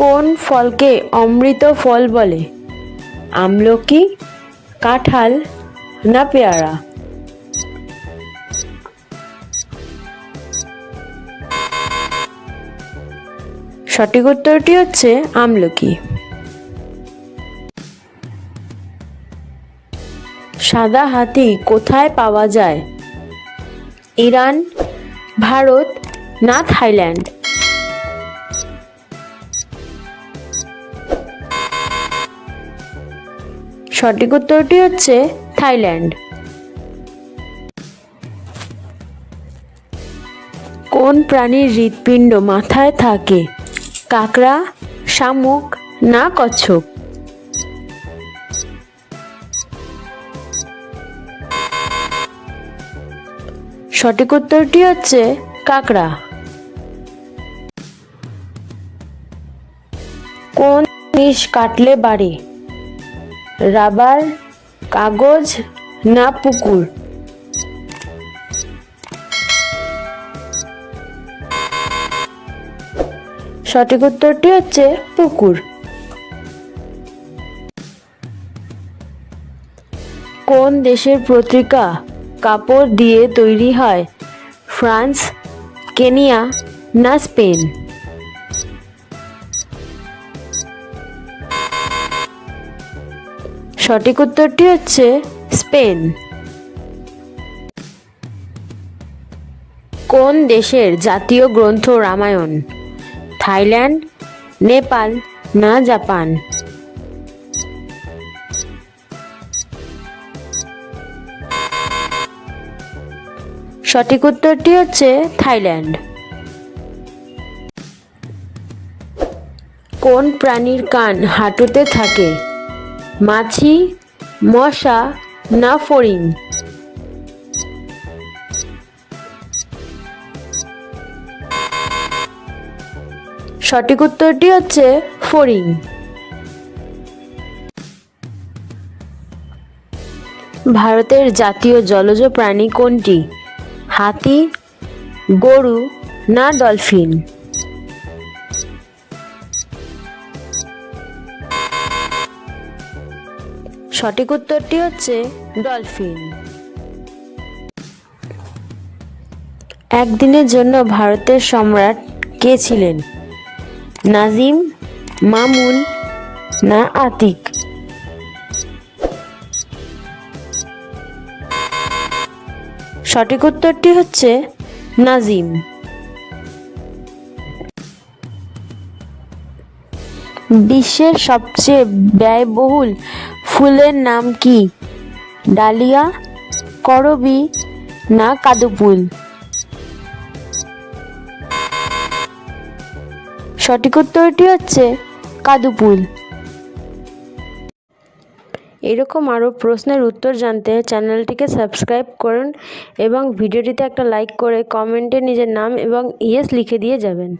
কোন ফলকে অমৃত ফল বলে? আমলকি, কাঁঠাল না পেয়ারা? সঠিক উত্তরটি হচ্ছে আমলকি। সাদা হাতি কোথায় পাওয়া যায়? ইরান, ভারত না থাইল্যান্ড? সঠিক উত্তরটি হচ্ছে থাইল্যান্ড। কোন প্রাণীর হৃৎপিণ্ড মাথায় থাকে? কাকড়া, শামুক না কচ্ছপ? সঠিক উত্তরটি হচ্ছে কাকড়া। কোন জিনিস কাটলে বাড়ে? রাবার, কাগজ না পুকুর? সঠিক উত্তরটি হচ্ছে পুকুর। কোন দেশের পত্রিকা কাপড় দিয়ে তৈরি হয়? ফ্রান্স, কেনিয়া না স্পেন? সঠিক উত্তরটি হচ্ছে স্পেন। কোন দেশের জাতীয় গ্রন্থ রামায়ণ? থাইল্যান্ড, নেপাল না জাপান? সঠিক উত্তরটি হচ্ছে থাইল্যান্ড। কোন প্রাণীর কান হাঁটুতে থাকে? মাছি, মশা না ফড়িং সঠিক উত্তরটি হচ্ছে ফড়িং ভারতের জাতীয় জলজ প্রাণী কোনটি? হাতি, গরু না ডলফিন? সঠিক উত্তরটি হচ্ছে ডলফিন। একদিনের জন্য ভারতের সম্রাট কে ছিলেন? নাজিম, মামুন, না আতিক? সঠিক উত্তরটি হচ্ছে নাজিম। বিশ্বের সবচেয়ে ব্যয়বহুল ফুলের নাম কি? ডালিয়া, করবি না কাদুপুল সঠিক উত্তরটি হচ্ছে কাদুপুল এরকম আরও প্রশ্নের উত্তর জানতে চ্যানেলটিকে সাবস্ক্রাইব করুন এবং ভিডিওটিতে একটা লাইক করে কমেন্টে নিজের নাম এবং ইয়েস লিখে দিয়ে যাবেন।